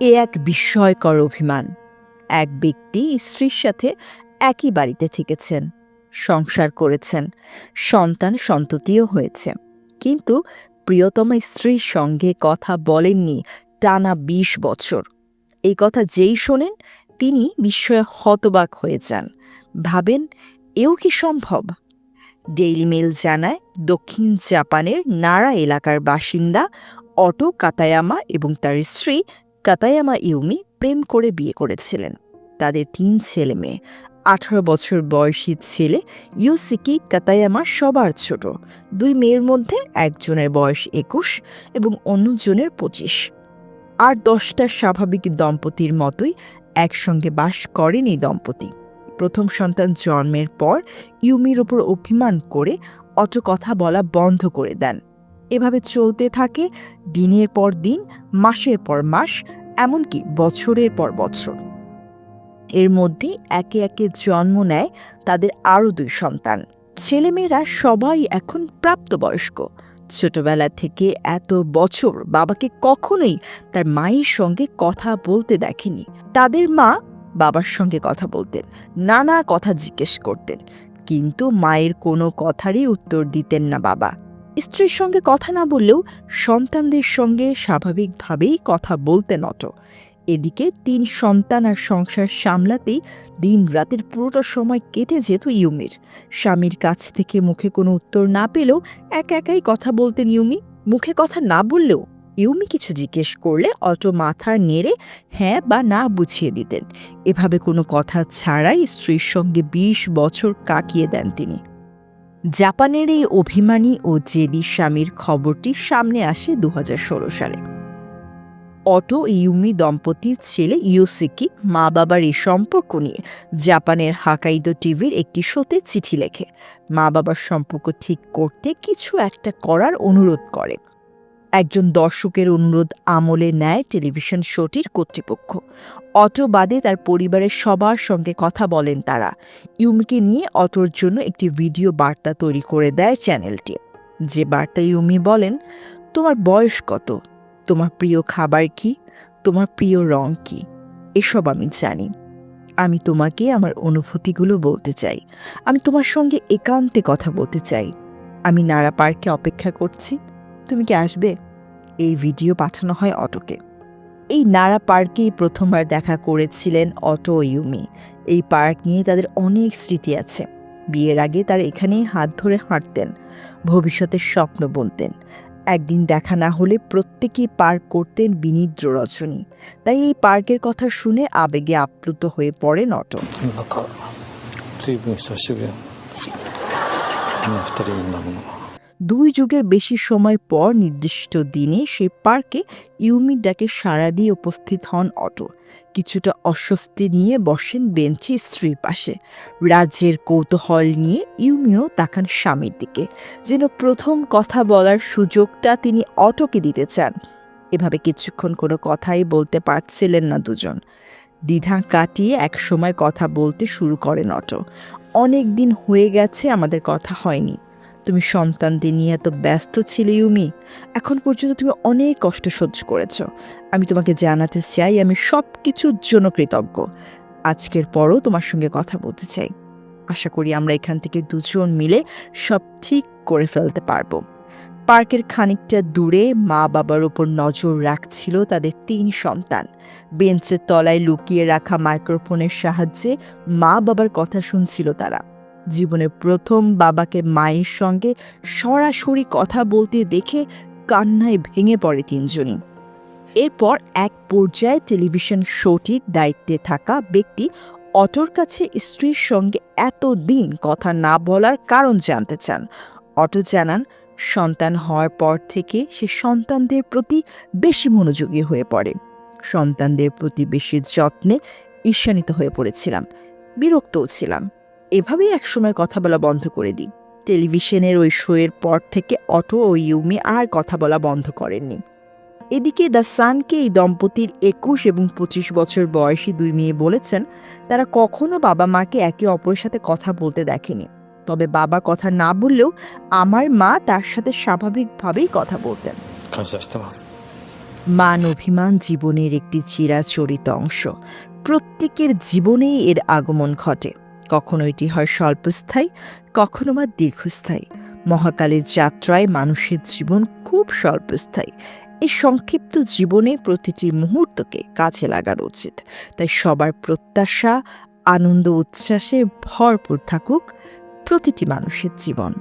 এ এক বিস্ময়কর অভিমান। এক ব্যক্তি স্ত্রীর সাথে একই বাড়িতে থেকেছেন, সংসার করেছেন, সন্তান সন্ততিও হয়েছে। কিন্তু প্রিয়তমা স্ত্রীর সঙ্গে কথা বলেননি টানা ২০ বছর। এই কথা যেই শোনেন, তিনি বিস্ময়ে হতবাক হয়ে যান। ভাবেন, এও কি সম্ভব? ডেইলি মেল জানায়, দক্ষিণ জাপানের নারা এলাকার বাসিন্দা অটো কাতায়ামা এবং তার স্ত্রী কাতায়ামা ইউমি প্রেম করে বিয়ে করেছিলেন। তাদের তিন ছেলে মেয়ে, আঠারো বছর বয়সী ছেলে ইউসিকি কাতায়ামা সবার ছোট। দুই মেয়ের মধ্যে একজনের বয়স একুশ এবং অন্যজনের পঁচিশ। আর দশটা স্বাভাবিক দম্পতির মতোই একসঙ্গে বাস করেন এই দম্পতি। প্রথম সন্তান জন্মের পর ইউমির ওপর অভিমান করে অটো কথা বলা বন্ধ করে দেন। এভাবে চলতে থাকে দিনের পর দিন, মাসের পর মাস, এমনকি বছরের পর বছর। এর মধ্যে একে একে জন্ম নেয় তাদের আরও দুই সন্তান। ছেলেমেয়েরা সবাই এখন প্রাপ্তবয়স্ক। ছোটবেলা থেকে এত বছর বাবাকে কখনোই তার মায়ের সঙ্গে কথা বলতে দেখেনি। তাদের মা বাবার সঙ্গে কথা বলতেন, নানা কথা জিজ্ঞেস করতেন, কিন্তু মায়ের কোনো কথারই উত্তর দিতেন না বাবা। স্ত্রীর সঙ্গে কথা না বললেও সন্তানদের সঙ্গে স্বাভাবিকভাবেই কথা বলতে অটো এদিকে তিন সন্তান আর সংসার সামলাতেই দিন রাতের পুরোটা সময় কেটে যেত ইউমির। স্বামীর কাছ থেকে মুখে কোনো উত্তর না পেলেও একা একাই কথা বলতেন ইউমি। মুখে কথা না বললেও ইউমি কিছু জিজ্ঞেস করলে অটো মাথা নেড়ে হ্যাঁ বা না বুঝিয়ে দিতেন। এভাবে কোনো কথা ছাড়াই স্ত্রীর সঙ্গে ২০ বছর কাটিয়ে দেন তিনি। জাপানের এই অভিমানী ও জেদি স্বামীর খবরটি সামনে আসে দু হাজার ষোলো সালে। অটো ইউমি দম্পতির ছেলে ইউসিকি মা বাবার এই সম্পর্ক নিয়ে জাপানের হাকাইদো টিভির একটি শোতে চিঠি লেখে। মা বাবার সম্পর্ক ঠিক করতে কিছু একটা করার অনুরোধ করে। একজন দর্শকের অনুরোধ আমলে নেয় টেলিভিশন শোটির কর্তৃপক্ষ। অটো বাদে তার পরিবারের সবার সঙ্গে কথা বলেন তারা। ইউমিকে নিয়ে অটোর জন্য একটি ভিডিও বার্তা তৈরি করে দেয় চ্যানেলটি। যে বার্তা ইউমি বলেন, তোমার বয়স কত? তোমার প্রিয় খাবার কি? তোমার প্রিয় রং কি? এসব আমি জানি। আমি তোমাকে আমার অনুভূতিগুলো বলতে চাই। আমি তোমার সঙ্গে একান্তে কথা বলতে চাই। আমি নারা পার্কে অপেক্ষা করছি। তুমি কি আসবে? এই ভিডিও পাঠানো হয় অটোকে। এই নারা পার্কেই প্রথমবার দেখা করেছিলেন অটো ইউমি। এই পার্ক নিয়ে তাদের অনেক স্মৃতি আছে। বিয়ের আগে তার এখানেই হাত ধরে হাঁটতেন, ভবিষ্যতের স্বপ্ন বলতেন একদিন দেখা না হলে প্রত্যেকেই পার্ক করতেন বিনিদ্র রচনী তাই এই পার্কের কথা শুনে আবেগে আপ্লুত হয়ে পড়েন অটো। দুই যুগের বেশি সময় পর নির্দিষ্ট দিনে সেই পার্কে ইউমি ডাকে সাড়া দিয়ে উপস্থিত হন অটো। কিছুটা অস্বস্তি নিয়ে বসেন বেঞ্চে স্ত্রীর পাশে। রাজ্যের কৌতূহল নিয়ে ইউমিও তাকান স্বামীর দিকে। যেন প্রথম কথা বলার সুযোগটা তিনি অটোকে দিতে চান। এভাবে কিছুক্ষণ কোনো কথাই বলতে পারছিলেন না দুজন। দ্বিধা কাটিয়ে একসময় কথা বলতে শুরু করেন অটো। অনেক দিন হয়ে গেছে, আমাদের কথা হয়নি। তুমি সন্তানদের নিয়ে এত ব্যস্ত ছিলে, ইউমি? এখন পর্যন্ত তুমি অনেক কষ্ট সহ্য করেছ। আমি তোমাকে জানাতে চাই, আমি সব কিছুর জন্য কৃতজ্ঞ। আজকের পরও তোমার সঙ্গে কথা বলতে চাই। আশা করি আমরা এখান থেকে দুজন মিলে সব ঠিক করে ফেলতে পারব। পার্কের খানিকটা দূরে মা বাবার ওপর নজর রাখছিল তাদের তিন সন্তান। বেঞ্চের তলায় লুকিয়ে রাখা মাইক্রোফোনের সাহায্যে মা বাবার কথা শুনছিল তারা। জীবনের প্রথম বাবাকে মায়ের সঙ্গে সরাসরি কথা বলতে দেখে কান্নায় ভেঙে পড়ে তিনজনই। এরপর এক পর্যায়ে টেলিভিশন শোটির দায়িত্বে থাকা ব্যক্তি অটোর কাছে স্ত্রীর সঙ্গে এতদিন কথা না বলার কারণ জানতে চান। অটো জানান, সন্তান হওয়ার পর থেকে সে সন্তানদের প্রতি বেশি মনোযোগী হয়ে পড়ে। সন্তানদের প্রতি বেশি যত্নে ঈর্ষান্বিত হয়ে পড়েছিলাম, বিরক্তও ছিলাম। এভাবেই একসময় কথা বলা বন্ধ করে দিই। টেলিভিশনের ওই শোয়ের পর থেকে অটো ও ইউমি আর কথা বলা বন্ধ করেননি। এদিকে দ্য সানকে এই দম্পতির একুশ এবং পঁচিশ বছর বয়সী দুই মেয়ে বলেছেন তারা কখনো বাবা মাকে একে অপরের সাথে কথা বলতে দেখেনি। তবে বাবা কথা না বললেও আমার মা তার সাথে স্বাভাবিকভাবেই কথা বলতেন। মান অভিমান জীবনের একটি চিরাচরিত অংশ। প্রত্যেকের জীবনেই এর আগমন ঘটে। কখনো এটি হয় স্বল্পস্থায়ী, কখনো বা দীর্ঘস্থায়ী। মহাকালের যাত্রায় মানুষের জীবন খুব স্বল্পস্থায়ী। এই সংক্ষিপ্ত জীবনে প্রতিটি মুহূর্তকে কাছে লাগানো উচিত। তাই সবার প্রত্যাশা, আনন্দ, উচ্ছ্বাসে ভরপুর থাকুক প্রতিটি মানুষের জীবন।